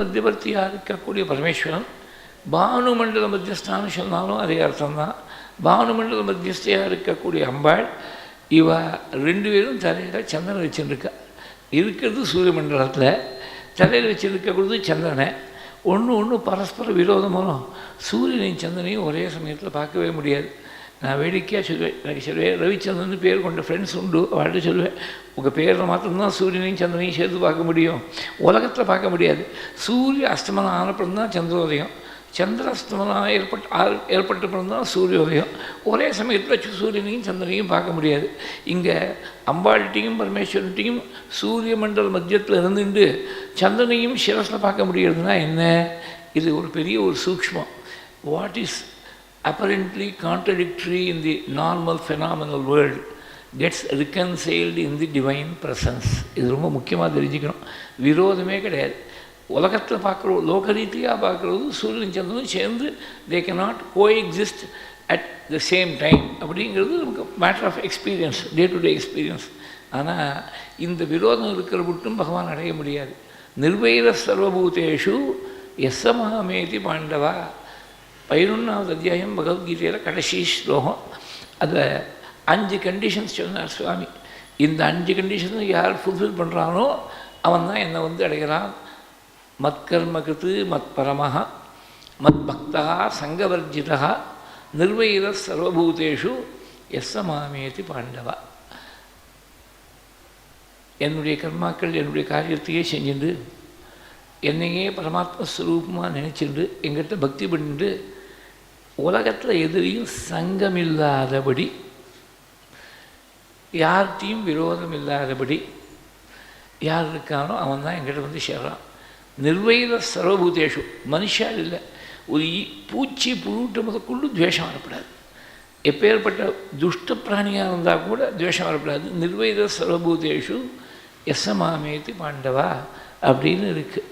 மத்தியவர்த்தியாக இருக்கக்கூடிய பரமேஸ்வரன் பானுமண்டல மத்தியஸ்தான்னு சொன்னாலும் அதே அர்த்தம்தான். பானுமண்டல மத்தியஸ்தையாக இருக்கக்கூடிய அம்பாள் இவ ரெண்டு பேரும் தலையில் சந்திரன் வச்சுருக்கா. இருக்கிறது சூரிய மண்டலத்தில் தலையில் வச்சுருக்கக்கூடியது சந்திரனை ஒன்று ஒன்று பரஸ்பர விரோதமான சூரியனையும் சந்திரனையும் ஒரே சமயத்தில் பார்க்கவே முடியாது. நான் வேடிக்கையாக சொல்லுவேன். எனக்கு சொல்லுவேன் ரவிச்சந்திரன் பேர் கொண்ட ஃப்ரெண்ட்ஸ் உண்டு. அவள்கிட்ட சொல்லுவேன் உங்கள் பேரில் மாத்திரம்தான் சூரியனையும் சந்திரனையும் சேர்த்து பார்க்க முடியும். உலகத்தில் பார்க்க முடியாது. சூரிய அஸ்தமனம் ஆனப்புறம் தான் சந்திரோதயம் சந்திர அஸ்தமனம் ஏற்பட்டு ஆ- ஏற்பட்டப்புறம் தான் சூரியோதயம் ஒரே சமயத்தில் சூரியனையும் சந்திரனையும் பார்க்க முடியாது. இங்கே அம்பாள்கிட்டையும் பரமேஸ்வரன்ட்டையும் சூரிய மண்டல மத்தியத்தில் இருந்துட்டு சந்திரனையும் சிரஸில் பார்க்க முடியறதுனா என்ன? இது ஒரு பெரிய ஒரு சூக்ஷ்மம். What is apparently contradictory in the normal phenomenal world gets reconciled in the divine presence. இது ரொம்ப முக்கியமாக தெரிஞ்சுக்கணும். விரோதமே கிடையாது. உலகத்தில் பார்க்குற லோக ரீதியாக பார்க்குறது சூரியன் சந்திரனும் சேர்ந்து they cannot coexist at the same time அப்படிங்கிறது நமக்கு matter of experience day to day experience ஆனால் இந்த விரோதம் இருக்கிற மட்டும் பகவான் அடைய முடியாது. நிர்வைர சர்வபூதேஷு எஸ்ஸமாமேதி பாண்டவா. பதினொன்றாவது அத்தியாயம் பகவத்கீதையில் கடைசி ஸ்லோகம். அதில் அஞ்சு கண்டிஷன்ஸ் சொன்னார் சுவாமி. இந்த அஞ்சு கண்டிஷன்ஸ் யார் ஃபுல்ஃபில் பண்ணுறானோ அவன் தான் என்னை வந்து அடைகிறான். மத்கர்மகிருத்து மத் பரமஹ மத் பக்தா சங்கவர்ஜிதா நிர்வயிர சர்வபூதேஷு எஸ்ஸ மாமேதி பாண்டவா. என்னுடைய கர்மாக்கள் என்னுடைய காரியத்தையே செஞ்சுண்டு என்னையே பரமாத்மஸ்வரூபமாக நினச்சிண்டு எங்கிட்ட பக்தி பண்ணிட்டு உலகத்தில் எதிரியும் சங்கமில்லாதபடி யார்கிட்டையும் விரோதம் இல்லாதபடி யார் இருக்கானோ அவன் தான் எங்கிட்ட வந்து சேர்றான். நிர்வைத சர்வபூதேஷு மனுஷால் இல்லை. ஒரு பூச்சி புழுட்டு முதற்கொண்டு துவேஷம் வரப்படாது. எப்பேற்பட்ட துஷ்ட பிராணியாக இருந்தால் கூட துவேஷம் வரப்படாது. நிர்வைர சர்வபூதேஷு எஸ்ஸமாமேதி பாண்டவா அப்படின்னு இருக்குது